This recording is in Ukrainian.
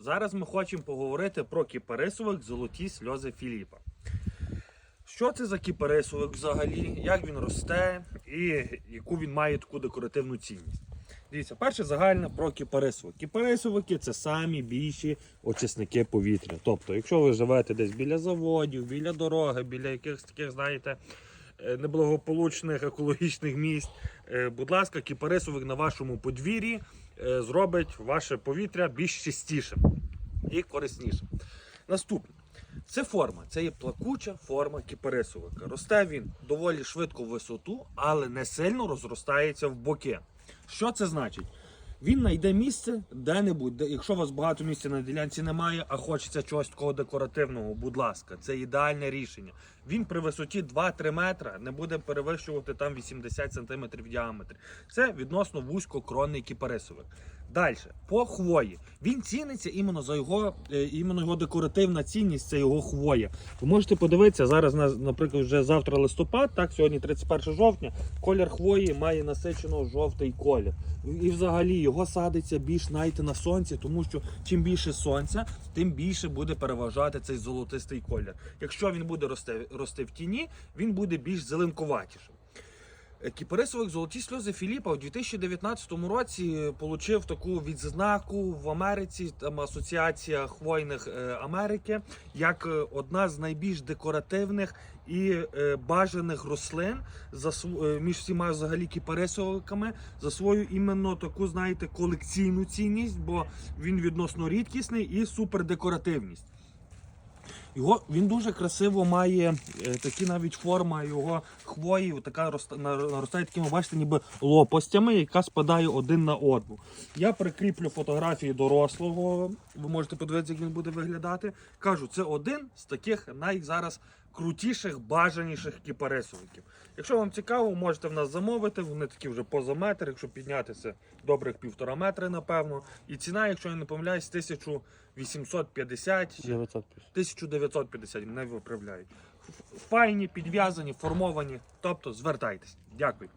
Зараз ми хочемо поговорити про кіпарисовик золоті сльози Філіпа. Що це за кіпарисовик взагалі, як він росте і яку він має таку декоративну цінність? Дивіться, перше загальне про кіпарисовик. Кіпарисовики це самі більші очисники повітря. Тобто, якщо ви живете десь біля заводів, біля дороги, біля якихось таких, знаєте, неблагополучних екологічних місць, е, будь ласка, кіпарисовик на вашому подвір'ї е, зробить ваше повітря більш чистішим і кориснішим. Наступне. Це форма, це є плакуча форма кіпарисовика. Росте він доволі швидко в висоту, але не сильно розростається в боки. Що це значить? Він знайде місце де-небудь, де, якщо у вас багато місця на ділянці немає, а хочеться чогось такого декоративного, будь ласка, це ідеальне рішення. Він при висоті 2-3 метра не буде перевищувати там 80 см в діаметрі. Це відносно вузькокронний кіпарисовик. Далі, по хвої. Він ціниться іменно за його, е, іменно його декоративна цінність, це його хвоя. Ви можете подивитися, зараз, наприклад, вже завтра листопад, так, сьогодні 31 жовтня, колір хвої має насичено жовтий колір. І взагалі його садиться більш знаєте, на сонці, тому що чим більше сонця, тим більше буде переважати цей золотистий колір. Якщо він буде рости, рости в тіні, він буде більш зеленкуватішим. Е, золоті сльози Філіпа у 2019 році отримав таку відзнаку в Америці, там Асоціація хвойних е, Америки, як е, одна з найбільш декоративних і е, бажаних рослин за між всіма взагалі кіпарисовиками за свою іменно таку, знаєте, колекційну цінність, бо він відносно рідкісний і супердекоративність. Його він дуже красиво має е, такі навіть форма його хвої, така наростає такими, бачите, ніби лопастями, яка спадає один на одну. Я прикріплю фотографії дорослого. Ви можете подивитися, як він буде виглядати. Кажу, це один з таких найзараз крутіших, бажаніших кіпарисовиків. Якщо вам цікаво, можете в нас замовити. Вони такі вже поза метр, якщо піднятися добрих півтора метри, напевно. І ціна, якщо я не помиляюсь, 1850 1900. 950 не виправляють. Файні, підв'язані, формовані. Тобто звертайтесь. Дякую.